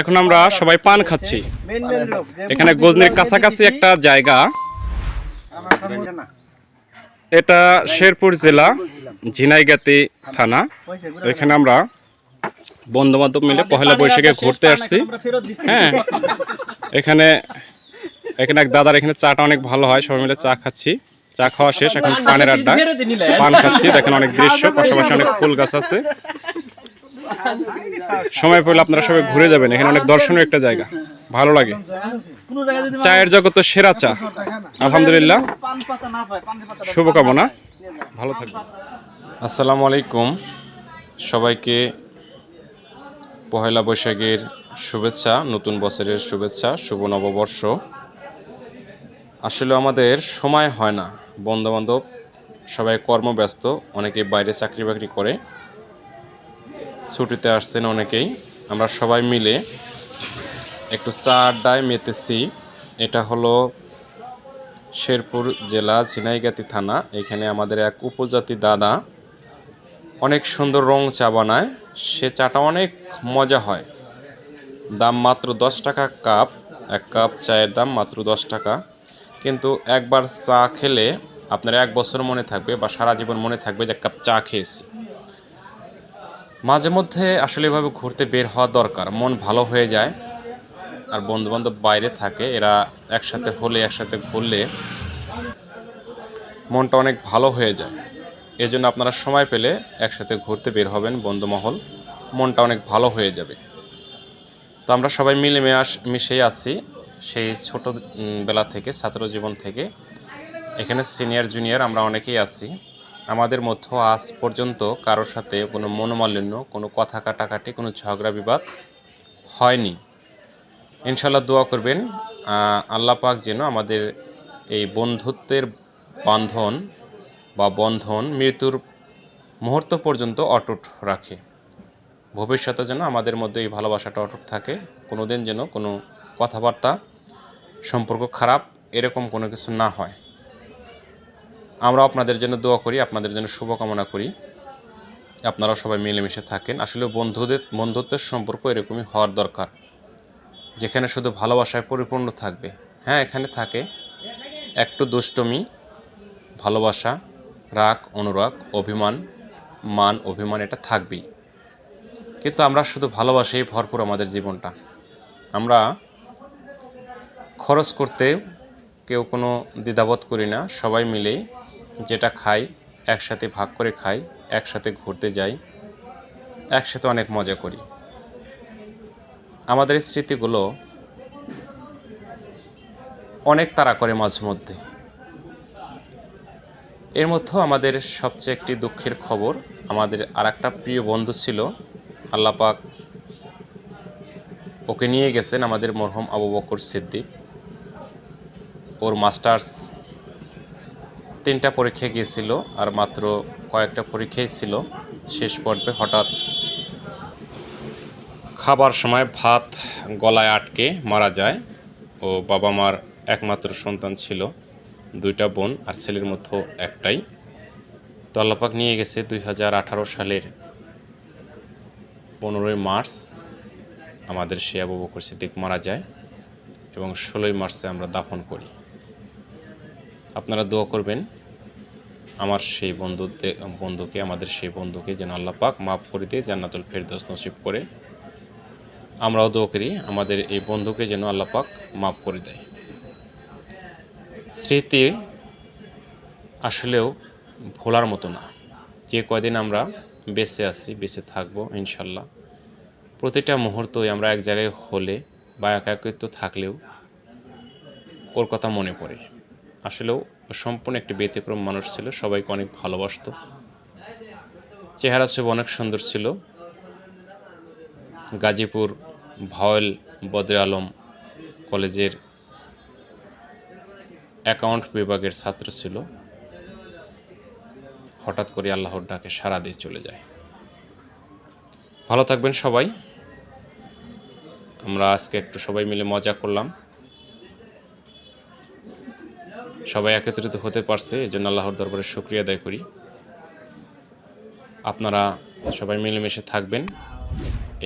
এখন আমরা সবাই পান খাচ্ছি। এখানে গজনির কাছাকাছি একটা জায়গা। এটা শেরপুর জেলা, ঝিনাইগাতি থানা। এখানে আমরা বন্ধু বান্ধব মিলে পহেলা বৈশাখে ঘুরতে আসছি। হ্যাঁ এখানে এখানে এক দাদার এখানে চাটা অনেক ভালো হয়, সবাই মিলে চা খাচ্ছি। চা খাওয়া শেষ, এখন পানের আড্ডা। পান খাচ্ছি, দেখেন অনেক দৃশ্য, পাশাপাশি অনেক ফুল গাছ আছে। সময় পেলে আপনারা সবাই ঘুরে যাবেন এখানে অনেক দর্শনীয় একটা জায়গা ভালো লাগে। চায়ের জগৎ সেরা চা। আলহামদুলিল্লাহ। শুভকামনা। ভালো থাকবেন। আসসালামু আলাইকুম। সবাইকে পহেলা বৈশাখের শুভেচ্ছা নতুন বছরের শুভেচ্ছা শুভ নববর্ষ। আসলে আমাদের সময় হয় না। বন্ধুবান্ধব সবাই কর্মব্যস্ত অনেকে বাইরে চাকরি বাকরি করে। ছুটিতে আসছেন অনেকেই। আমরা সবাই মিলে একটু চা আড্ডায় মেতেছি। এটা হলো শেরপুর জেলা ঝিনাইগাতি থানা। এখানে আমাদের এক উপজাতি দাদা অনেক সুন্দর রং চা বানায়। সে চাটা অনেক মজা হয়। দাম মাত্র দশ টাকা কাপ। এক কাপ চায়ের দাম মাত্র দশ টাকা। কিন্তু একবার চা খেলে আপনার এক বছর মনে থাকবে বা সারা জীবন মনে থাকবে যে এক কাপ চা খেয়েছি। মাঝে মধ্যে আসলে এভাবে ঘুরতে বের হওয়া দরকার। মন ভালো হয়ে যায় আর বন্ধুবান্ধব বাইরে থাকে এরা একসাথে হলে একসাথে ঘুরলে মনটা অনেক ভালো হয়ে যায়। এই জন্য আপনারা সময় পেলে একসাথে ঘুরতে বের হবেন বন্ধুমহল মনটা অনেক ভালো হয়ে যাবে। তো আমরা সবাই মিলে মিশেই আছি সেই ছোট উম, বেলা থেকে ছাত্র জীবন থেকে। এখানে সিনিয়র জুনিয়র আমরা অনেকেই আছি। আমাদের মধ্যে আজ পর্যন্ত কারোর সাথে কোনো মনোমালিন্য, কোনো কথা কাটাকাটি, কোনো ঝগড়া, বিবাদ হয়নি। ইনশাল্লাহ দোয়া করবেন আল্লাহ পাক যেন আমাদের এই বন্ধুত্বের বান্ধন বা বন্ধন মৃত্যুর মুহূর্ত পর্যন্ত অটুট রাখে। ভবিষ্যতে যেন আমাদের মধ্যে এই ভালোবাসাটা অটুট থাকে কোনো দিন যেন কোনো কথাবার্তা, সম্পর্ক খারাপ এরকম কোনো কিছু না হয়। আমরা আপনাদের জন্য দোয়া করি, আপনাদের জন্য শুভকামনা করি। আপনারা সবাই মিলেমিশে থাকেন। আসলে বন্ধুদের, বন্ধুত্বের সম্পর্ক এরকমই হওয়ার দরকার। যেখানে শুধু ভালোবাসায় পরিপূর্ণ থাকবে। হ্যাঁ এখানে থাকে। একটু দুষ্টমি, ভালোবাসা, রাগ, অনুরাগ, অভিমান, মান, অভিমান, এটা থাকবেই। কিন্তু আমরা শুধু ভালোবাসেই ভরপুর আমাদের জীবনটা। আমরা খরচ করতে কেউ কোনো দ্বিধাবোধ করি না, সবাই মিলেই যেটা খাই, একসাথে ভাগ করে খাই, একসাথে ঘুরতে যাই, একসাথে অনেক মজা করি। আমাদের স্মৃতিগুলো অনেক তাড়া করে মাঝে মধ্যে। এর মধ্যেও আমাদের সবচেয়ে একটি দুঃখের খবর, আমাদের আর একটা প্রিয় বন্ধু ছিল, আল্লাপাক ওকে নিয়ে গেছেন আমাদের মরহুম আবু বকর সিদ্দিক। ওর মাস্টার্স তিনটা পরীক্ষা গিয়েছিল আর মাত্র কয়েকটা পরীক্ষাই ছিল। শেষ পর্বে হঠাৎ খাবার সময় ভাত গলায় আটকে মারা যায়। ও বাবা মার একমাত্র সন্তান ছিল, দুইটা বোন আর ছেলের মধ্যে একটাই। তো আল্লাপাক নিয়ে গেছে দুই হাজার আঠারো সালের পনেরোই মার্চ। আমাদের সে বকর সিদ্দিক মারা যায় এবং ষোলোই মার্চে আমরা দাফন করি। আপনারা দোয়া করবেন আমার সেই বন্ধুতে, বন্ধুকে, আমাদের সেই বন্ধুকে যেন আল্লাহ পাক মাফ করে দিয়ে জান্নাতুল ফেরদৌস নসিব করে। আমরাও দোয়া করি আমাদের এই বন্ধুকে যেন আল্লাহ পাক মাফ করে দেয়। স্মৃতি আসলেও ভোলার মতো না। যে কয়দিন আমরা বেঁচে আছি, বেঁচে থাকব ইনশাল্লাহ। প্রতিটা মুহূর্তই আমরা এক জায়গায় হলে বা একাকিত্ব থাকলেও ওর কথা মনে পড়ে। আসলেও সম্পূর্ণ একটি ব্যতিক্রম মানুষ ছিল, সবাইকে অনেক ভালোবাসতো। চেহারা ছবি অনেক সুন্দর ছিল। গাজীপুর ভাওয়েল বদরে আলম কলেজের অ্যাকাউন্ট বিভাগের ছাত্র ছিল। হঠাৎ করে আল্লাহর ডাকে সারা দিয়ে চলে যায়। ভালো থাকবেন সবাই। আমরা আজকে একটু সবাই মিলে মজা করলাম। সবাই একত্রিত হতে পারছে এই জন্য আল্লাহর দরবারে শুক্রিয়া আদায় করি। আপনারা সবাই মিলেমিশে থাকবেন,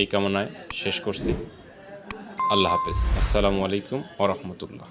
এই কামনায় শেষ করছি। আল্লাহ হাফেজ। আসসালামু আলাইকুম ওরহমতুল্লাহ